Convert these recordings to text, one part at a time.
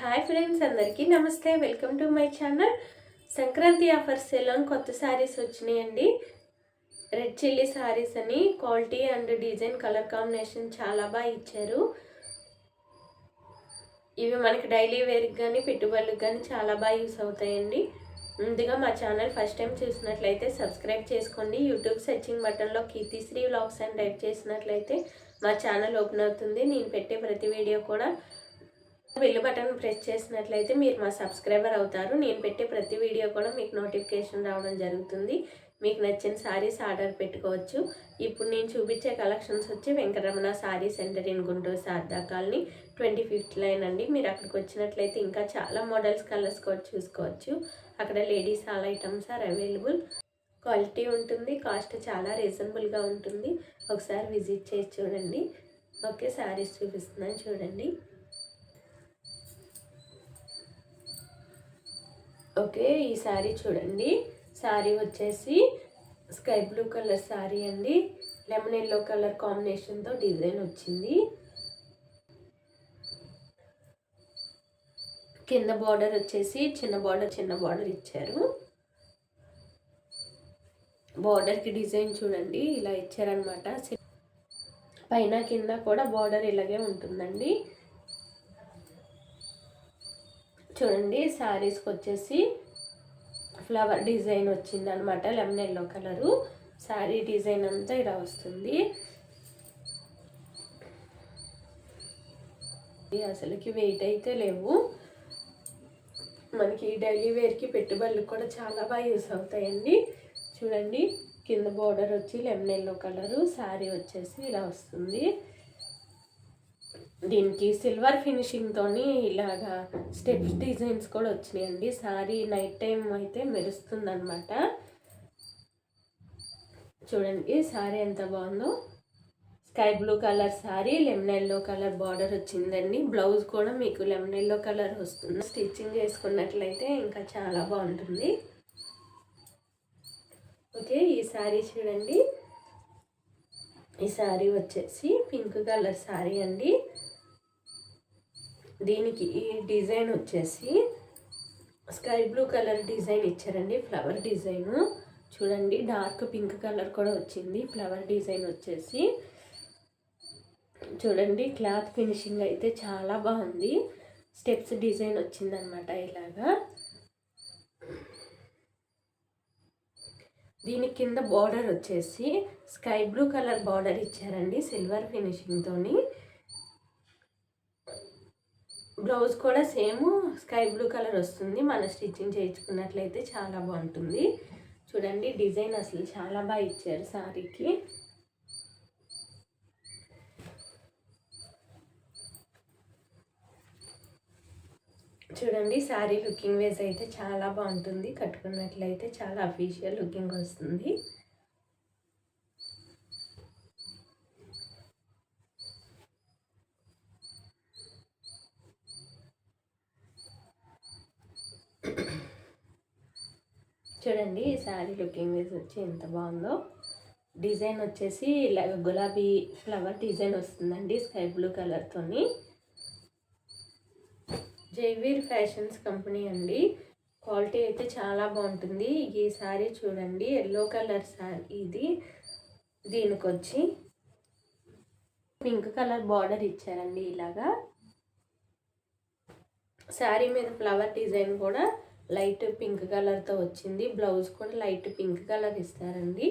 Hi friends అందరికీ నమస్తే welcome to my channel. Sankranti offers సెలోన్ కొత్త శారీస్ వచ్చినాయండి. రెడ్ చిల్లీ శారీస్ అని quality and design colour combination చాలా బాగా ఇచ్చారు. ఇవి మనకి డైలీ వేర్కి కానీ పెట్టుబడులకు కానీ చాలా బాగా యూస్ అవుతాయండి. ముందుగా మా ఛానల్ ఫస్ట్ టైం చూసినట్లయితే సబ్స్క్రైబ్ చేసుకోండి. యూట్యూబ్ సెర్చింగ్ బటన్లో కీర్తిశ్రీ వ్లాగ్స్ అని టైప్ చేసినట్లయితే మా ఛానల్ ఓపెన్ అవుతుంది. నేను పెట్టే ప్రతి వీడియో కూడా బెల్ బటన్ ప్రెస్ చేసినట్లయితే మీరు మా సబ్స్క్రైబర్ అవుతారు. నేను పెట్టే ప్రతి వీడియో కూడా మీకు నోటిఫికేషన్ రావడం జరుగుతుంది. మీకు నచ్చిన శారీస్ ఆర్డర్ పెట్టుకోవచ్చు. ఇప్పుడు నేను చూపించే కలెక్షన్స్ వచ్చి Venkataramana sari centre in Guntur Sharada colony twenty fifth line అండి. మీరు అక్కడికి వచ్చినట్లయితే ఇంకా చాలా మోడల్స్ కలర్స్ కూడా చూసుకోవచ్చు. అక్కడ ladies all items are available. Quality ఉంటుంది కాస్ట్ చాలా రీజనబుల్గా ఉంటుంది. ఒకసారి విజిట్ చేసి చూడండి. ఓకే శారీస్ చూపిస్తున్నాను చూడండి. ఓకే ఈ శారీ చూడండి. శారీ వచ్చేసి స్కై బ్లూ కలర్ శారీ అండి. లెమన్ ఎల్లో కలర్ కాంబినేషన్తో డిజైన్ వచ్చింది. కింద బార్డర్ వచ్చేసి చిన్న బార్డర్ చిన్న బార్డర్ ఇచ్చారు. బార్డర్కి డిజైన్ చూడండి ఇలా ఇచ్చారనమాట పైన కింద కూడా బార్డర్ ఇలాగే ఉంటుందండి. చూడండి శారీస్కి వచ్చేసి ఫ్లవర్ డిజైన్ వచ్చింది అనమాట lemon yellow colour. Sari design అంతా ఇలా వస్తుంది. అసలుకి వెయిట్ అయితే లేవు. మనకి డైలీ వేర్కి పెట్టుబడులు కూడా చాలా బాగా యూస్ అవుతాయండి. చూడండి కింద బోర్డర్ వచ్చి లెమన్ ఎల్లో కలరు శారీ వచ్చేసి ఇలా వస్తుంది. దీనికి సిల్వర్ ఫినిషింగ్తో ఇలాగా స్టెప్స్ డిజైన్స్ కూడా వచ్చినాయండి. సారీ నైట్ టైం అయితే మెరుస్తుంది అనమాట చూడండి సారీ ఎంత బాగుందో. Sky blue colour sari lemon yellow colour border వచ్చిందండి. బ్లౌజ్ కూడా మీకు లెమన్ ఎల్లో కలర్ వస్తుంది. స్టిచ్చింగ్ చేసుకున్నట్లయితే ఇంకా చాలా బాగుంటుంది. ఓకే ఈ సారీ చూడండి. ఈ సారీ వచ్చేసి పింక్ కలర్ సారీ అండి. దీనికి ఈ డిజైన్ వచ్చేసి స్కై బ్లూ కలర్ డిజైన్ ఇచ్చారండి ఫ్లవర్ డిజైను. చూడండి డార్క్ పింక్ కలర్ కూడా వచ్చింది ఫ్లవర్ డిజైన్ వచ్చేసి. చూడండి క్లాత్ ఫినిషింగ్ అయితే చాలా బాగుంది. స్టెప్స్ డిజైన్ వచ్చిందనమాట ఇలాగా. దీని కింద బార్డర్ వచ్చేసి స్కై బ్లూ కలర్ బార్డర్ ఇచ్చారండి సిల్వర్ ఫినిషింగ్తోని బ్లౌజ్ కూడా సేమ్ స్కై బ్లూ కలర్ వస్తుంది. మన స్టిచ్చింగ్ చేయించుకున్నట్లయితే చాలా బాగుంటుంది. చూడండి డిజైన్ అసలు చాలా బాగా ఇచ్చారు శారీకి చూడండి శారీ లుకింగ్ వేస్ అయితే చాలా బాగుంటుంది. కట్టుకున్నట్లయితే చాలా అఫీషియల్ లుకింగ్ వస్తుంది. చూడండి ఈ శారీ లుకింగ్ వేసి వచ్చి ఎంత బాగుందో. డిజైన్ వచ్చేసి ఇలా గులాబీ ఫ్లవర్ డిజైన్ వస్తుందండి స్కై బ్లూ కలర్తోని జైవీర్ ఫ్యాషన్స్ కంపెనీ అండి. క్వాలిటీ అయితే చాలా బాగుంటుంది. ఈ శారీ చూడండి ఎల్లో కలర్ శారీ ఇది దీనికి వచ్చి పింక్ కలర్ బార్డర్ ఇచ్చారండి ఇలాగా. శారీ మీద ఫ్లవర్ డిజైన్ కూడా లైట్ పింక్ కలర్తో వచ్చింది. బ్లౌజ్ కూడా లైట్ పింక్ కలర్ ఇస్తారండి.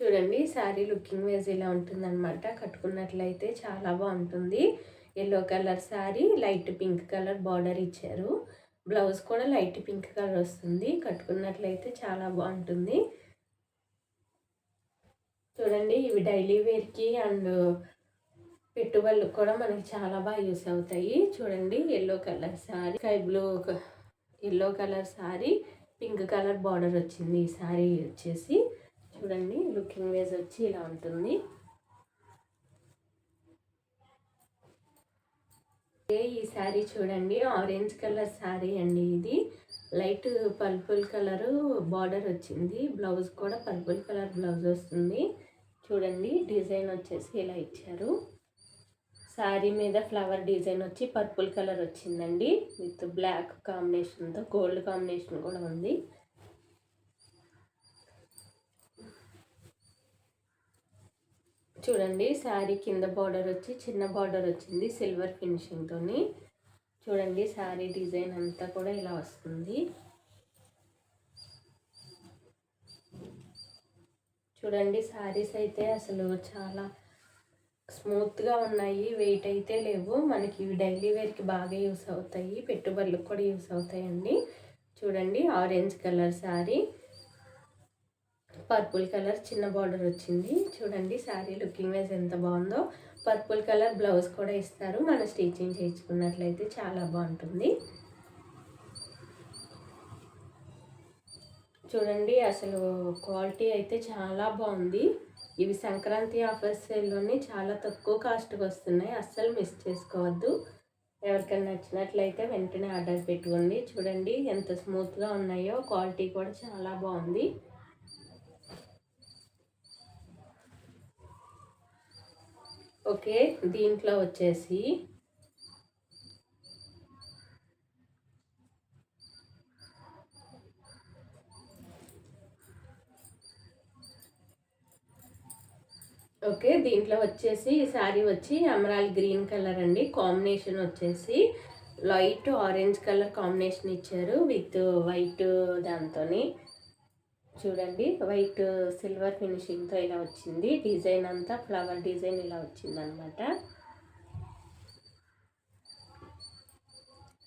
చూడండి శారీ లుకింగ్ వేజ్ ఇలా ఉంటుందన్నమాట. కట్టుకున్నట్లయితే చాలా బాగుంటుంది. Yellow colour sari light pink colour border ఇచ్చారు. బ్లౌజ్ కూడా లైట్ పింక్ కలర్ వస్తుంది. కట్టుకున్నట్లయితే చాలా బాగుంటుంది. చూడండి ఇవి డైలీ వేర్కి అండ్ పెట్టుబడులు కూడా మనకి చాలా బాగా యూస్ అవుతాయి. చూడండి yellow colour sari sky blue yellow colour sari pink colour border వచ్చింది ఈ శారీ వచ్చేసి. చూడండి లుకింగ్ వేజ్ వచ్చి ఇలా ఉంటుంది. ఈ శారీ చూడండి ఆరెంజ్ కలర్ శారీ అండి ఇది. లైట్ పర్పుల్ కలరు బార్డర్ వచ్చింది. బ్లౌజ్ కూడా పర్పుల్ కలర్ బ్లౌజ్ వస్తుంది. చూడండి డిజైన్ వచ్చేసి ఇలా ఇచ్చారు. శారీ మీద ఫ్లవర్ డిజైన్ వచ్చి పర్పుల్ కలర్ వచ్చిందండి. విత్ బ్లాక్ కాంబినేషన్తో గోల్డ్ కాంబినేషన్ కూడా ఉంది. చూడండి శారీ కింద బార్డర్ వచ్చి చిన్న బార్డర్ వచ్చింది సిల్వర్ ఫినిషింగ్తో చూడండి శారీ డిజైన్ అంతా కూడా ఇలా వస్తుంది. చూడండి శారీస్ అయితే అసలు చాలా స్మూత్గా ఉన్నాయి వెయిట్ అయితే లేవు. మనకి ఇవి డైలీ వేర్కి బాగా యూస్ అవుతాయి. పెట్టుబడులకు కూడా యూస్ అవుతాయండి. చూడండి orange colour sari purple colour చిన్న బార్డర్ వచ్చింది. చూడండి శారీ లుకింగ్ వైజ్ ఎంత బాగుందో. పర్పుల్ కలర్ బ్లౌజ్ కూడా ఇస్తారు. మనం స్టిచ్చింగ్ చేయించుకున్నట్లయితే చాలా బాగుంటుంది. చూడండి అసలు క్వాలిటీ అయితే చాలా బాగుంది. ఇవి సంక్రాంతి ఆఫర్స్ సేల్లోనే చాలా తక్కువ కాస్ట్కి వస్తున్నాయి. అస్సలు మిస్ చేసుకోవద్దు. ఎవరికైనా నచ్చినట్లయితే వెంటనే ఆర్డర్ పెట్టుకోండి. చూడండి ఎంత స్మూత్గా ఉన్నాయో. క్వాలిటీ కూడా చాలా బాగుంది. ఓకే దీంట్లో వచ్చేసి ఓకే దీంట్లో వచ్చేసి ఈ శారీ వచ్చి అమరాల్ గ్రీన్ కలర్ అండి. కాంబినేషన్ వచ్చేసి లైట్ ఆరెంజ్ కలర్ కాంబినేషన్ ఇచ్చారు విత్ వైట్ దాంతో చూడండి వైట్ సిల్వర్ ఫినిషింగ్తో ఇలా వచ్చింది. డిజైన్ అంతా ఫ్లవర్ డిజైన్ ఇలా వచ్చింది అనమాట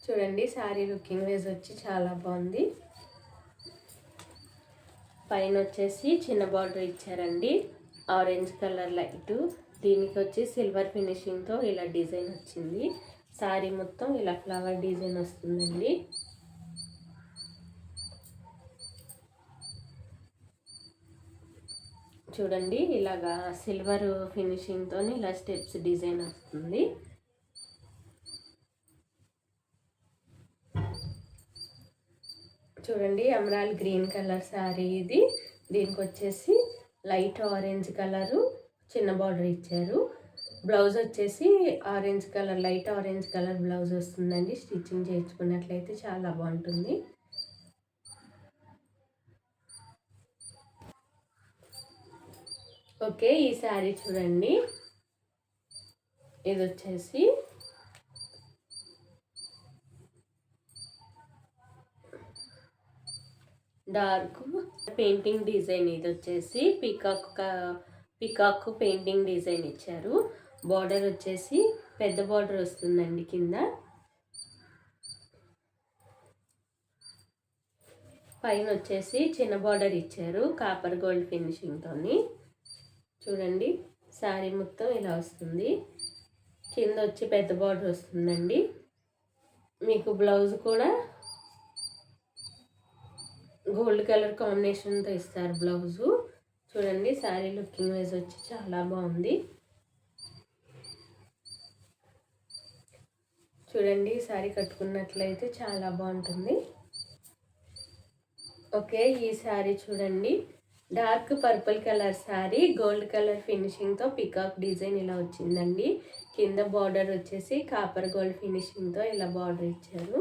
చూడండి శారీ లుకింగ్ వేజ్ వచ్చి చాలా బాగుంది. పైన వచ్చేసి చిన్న బార్డర్ ఇచ్చారండి. Orange colour light. దీనికి వచ్చి సిల్వర్ ఫినిషింగ్తో ఇలా డిజైన్ వచ్చింది. శారీ మొత్తం ఇలా ఫ్లవర్ డిజైన్ వస్తుందండి. చూడండి ఇలాగా సిల్వర్ ఫినిషింగ్తో ఇలా స్టెప్స్ డిజైన్ వస్తుంది. చూడండి అమరాల్ గ్రీన్ కలర్ శారీ ఇది. దీనికి వచ్చేసి లైట్ ఆరెంజ్ కలరు చిన్న బార్డర్ ఇచ్చారు. బ్లౌజ్ వచ్చేసి orange colour light orange colour blouse వస్తుందండి. స్టిచ్చింగ్ చేయించుకున్నట్లయితే చాలా బాగుంటుంది. ఓకే ఈ శారీ చూడండి. ఇది వచ్చేసి డార్క్ పెయింటింగ్ డిజైన్ ఇది వచ్చేసి పికాక్ పికాక్ పెయింటింగ్ డిజైన్ ఇచ్చారు. బార్డర్ వచ్చేసి పెద్ద బార్డర్ వస్తుందండి కింద. పైన వచ్చేసి చిన్న బార్డర్ ఇచ్చారు కాపర్ గోల్డ్ ఫినిషింగ్తో చూడండి శారీ మొత్తం ఇలా వస్తుంది. కింద వచ్చి పెద్ద బార్డర్ వస్తుందండి. మీకు బ్లౌజ్ కూడా గోల్డ్ కలర్ కాంబినేషన్తో ఇస్తారు బ్లౌజు. చూడండి శారీ లుకింగ్ వైజ్ వచ్చి చాలా బాగుంది. చూడండి శారీ కట్టుకున్నట్లయితే చాలా బాగుంటుంది. ఓకే ఈ శారీ చూడండి. Dark purple colour sari gold colour ఫినిషింగ్తో peacock design ఇలా వచ్చిందండి. కింద బార్డర్ వచ్చేసి కాపర్ గోల్డ్ ఫినిషింగ్తో ఇలా బార్డర్ ఇచ్చారు.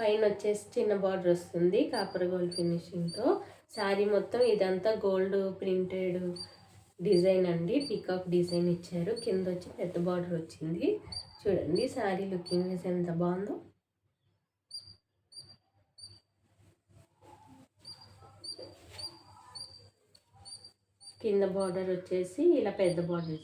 పైన వచ్చేసి చిన్న బార్డర్ వస్తుంది కాపర్ గోల్డ్ ఫినిషింగ్తో శారీ మొత్తం ఇదంతా గోల్డ్ ప్రింటెడ్ డిజైన్ అండి. పికాక్ డిజైన్ ఇచ్చారు. కింద వచ్చి పెద్ద బార్డర్ వచ్చింది. చూడండి శారీ లుకింగ్ ఎంత బాగుందో. కింద బార్డర్ వచ్చేసి ఇలా పెద్ద బార్డర్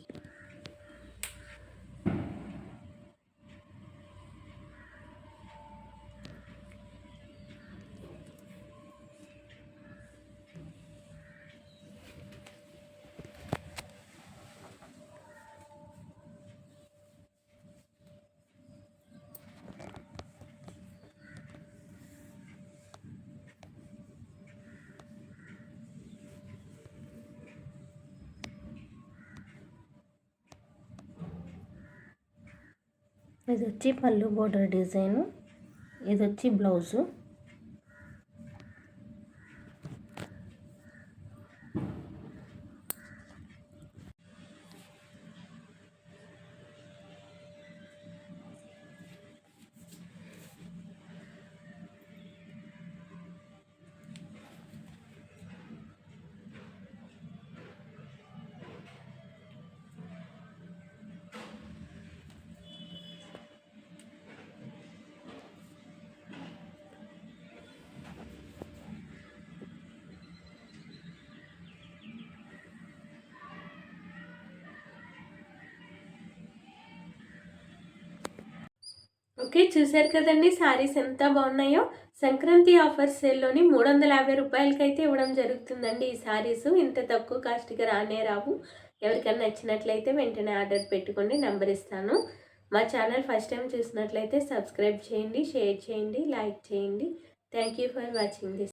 ఇది వచ్చి పళ్ళు బోర్డర్ డిజైను. ఇది వచ్చి బ్లౌజు. ఓకే చూసారు కదండి. శారీస్ ఎంత బాగున్నాయో. సంక్రాంతి ఆఫర్ సేల్లోని మూడు వందల యాభై రూపాయలకైతే ఇవ్వడం జరుగుతుందండి ఈ శారీస్ ఇంత తక్కువ కాస్ట్గా రానే రావు. ఎవరికైనా నచ్చినట్లయితే వెంటనే ఆర్డర్ పెట్టుకోండి నెంబర్ ఇస్తాను. మా ఛానల్ ఫస్ట్ టైం చూసినట్లయితే సబ్స్క్రైబ్ చేయండి షేర్ చేయండి లైక్ చేయండి. Thank you for watching this